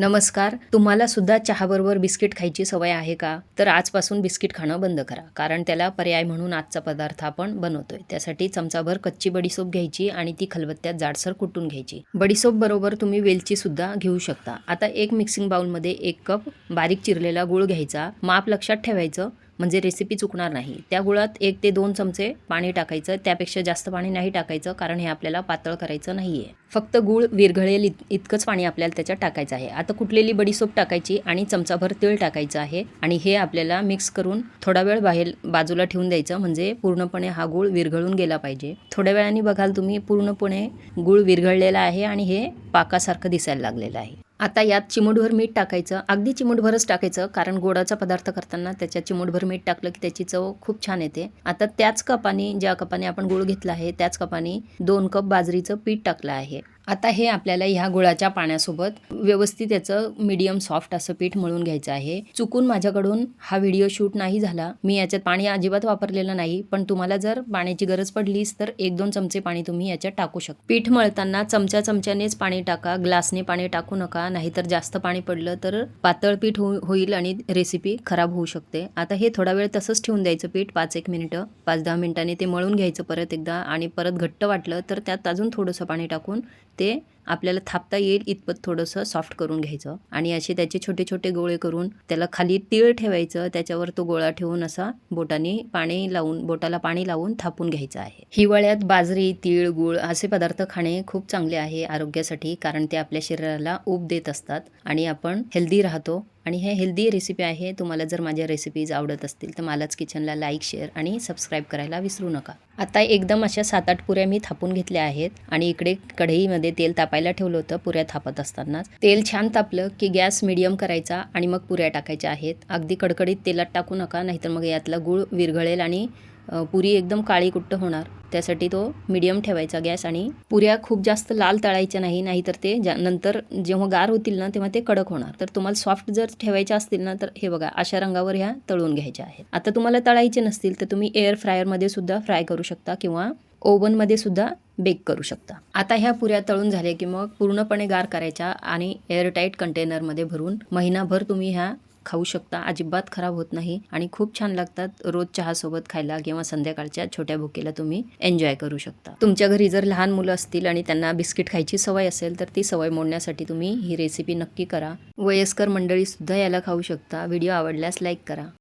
नमस्कार. तुम्हाला सुद्धा चहाबरोबर बिस्किट खायची सवय आहे का? तर आजपासून बिस्किट खाणं बंद करा. कारण त्याला पर्याय म्हणून आजचा पदार्थ आपण बनवतोय. त्यासाठी चमचाभर कच्ची बडीसोप घ्यायची आणि ती खलबत्त्यात जाडसर कुटून घ्यायची. बडीसोप बरोबर तुम्ही वेलची सुद्धा घेऊ शकता. आता एक मिक्सिंग बाउलमध्ये एक कप बारीक चिरलेला गुळ घ्यायचा. माप लक्षात ठेवायचं. म्हणजे रेसिपी चुकणार नाही. त्या गुळात एक ते दोन चमचे पाणी टाकायचं. त्यापेक्षा जास्त पाणी नाही टाकायचं कारण हे आपल्याला पातळ करायचं नाही आहे फक्त गूळ विरघळेल इत- इतकंच पाणी आपल्याला त्याच्यात टाकायचं आहे. आता कुठलेली बडीसोप टाकायची आणि चमचाभर तेल टाकायचं आहे आणि हे आपल्याला मिक्स करून थोडा वेळ बाहेर बाजूला ठेवून द्यायचं. म्हणजे पूर्णपणे हा गूळ विरघळून गेला पाहिजे. थोड्या वेळाने बघाल तुम्ही पूर्णपणे गूळ विरघळलेला आहे आणि हे पाकासारखं दिसायला लागलेलं आहे. आता यात चिमूटभर मीठ टाकायचं. अगदी चिमूटभरच टाकायचं कारण गोडाचा पदार्थ करताना त्याच्यात चिमूटभर मीठ टाकलं की त्याची चव खूप छान येते. आता त्याच कपाने ज्या कपाने आपण गुळ घेतला आहे त्याच कपाने दोन कप बाजरीचं पीठ टाकलं आहे. आता हे आपल्याला ह्या गुळाच्या पाण्यासोबत व्यवस्थित याचं मीडियम सॉफ्ट असं पीठ मळून घ्यायचं आहे. चुकून माझ्याकडून हा व्हिडिओ शूट नाही झाला. मी याच्यात पाणी अजिबात वापरलेलं नाही. पण तुम्हाला जर पाण्याची गरज पडलीच तर एक दोन चमचे पाणी तुम्ही याच्यात टाकू शकता. पीठ मळताना चमच्या चमच्यानेच पाणी टाका. ग्लासने पाणी टाकू नका. नाहीतर जास्त पाणी पडलं तर पातळ पीठ हो-, होईल आणि रेसिपी खराब होऊ शकते. आता हे थोडा वेळ तसंच ठेवून द्यायचं पीठ. पाच एक मिनिटं. पाच दहा मिनिटांनी ते मळून घ्यायचं परत एकदा. आणि परत घट्ट वाटलं तर त्यात अजून थोडंसं पाणी टाकून ते आपल्याला थापता येईल इतपत थोडंसं सॉफ्ट करून घ्यायचं. आणि असे त्याचे छोटे छोटे गोळे करून त्याला खाली तीळ ठेवायचं. त्याच्यावर तो गोळा ठेवून असा बोटाने पाणी लावून बोटाला पाणी लावून थापून घ्यायचं आहे. हिवाळ्यात बाजरी तीळ गुळ असे पदार्थ खाणे खूप चांगले आहे आरोग्यासाठी कारण ते आपल्या शरीराला ऊब देत असतात आणि आपण हेल्दी राहतो. आणि हे हेल्दी रेसिपी आहे. तुम्हाला जर माझ्या रेसिपीज आवडत असतील तर मलाच किचनला लाईक शेअर आणि सबस्क्राईब करायला विसरू नका. आता एकदम अशा सात आठ पुऱ्या मी थापून घेतल्या आहेत आणि इकडे कढईमध्ये तेल तापायला ठेवलं होतं पुऱ्या थापत असतानाच. तेल छान तापलं की गॅस मिडियम करायचा आणि मग पुऱ्या टाकायच्या आहेत. अगदी कडकडीत तेलात टाकू नका नाहीतर मग यातला गूळ विरघळेल आणि पुरी एकदम काळी कुट्ट होणार. त्यासाठी तो मिडियम ठेवायचा गॅस आणि पुऱ्या खूप जास्त लाल तळायच्या नाही नाहीतर ते ज्या नंतर जेव्हा गार होतील ना तेव्हा ते कडक होणार. तर तुम्हाला सॉफ्ट जर ठेवायच्या असतील ना तर हे बघा अशा रंगावर ह्या तळून घ्यायच्या आहेत. आता तुम्हाला तळायचे नसतील तर तुम्ही एअर फ्रायरमध्ये सुद्धा फ्राय करू शकता किंवा ओव्हनमध्ये सुद्धा बेक करू शकता. आता ह्या पुऱ्या तळून झाल्या की मग पूर्णपणे गार करायच्या आणि एअरटाईट कंटेनरमध्ये भरून महिनाभर तुम्ही ह्या खाऊ शकता. अजिबात खराब होत नाही आणि खूप छान लागतात रोज चहासोबत खायला किंवा संध्याकाळच्या छोट्या भुकेला तुम्ही एन्जॉय करू शकता. तुमच्या घरी जर लहान मुलं असतील आणि त्यांना बिस्किट खायची सवय असेल तर ती सवय मोडण्यासाठी तुम्ही ही रेसिपी नक्की करा. वयस्कर मंडळी सुद्धा याला खाऊ शकता. व्हिडिओ आवडल्यास लाईक करा.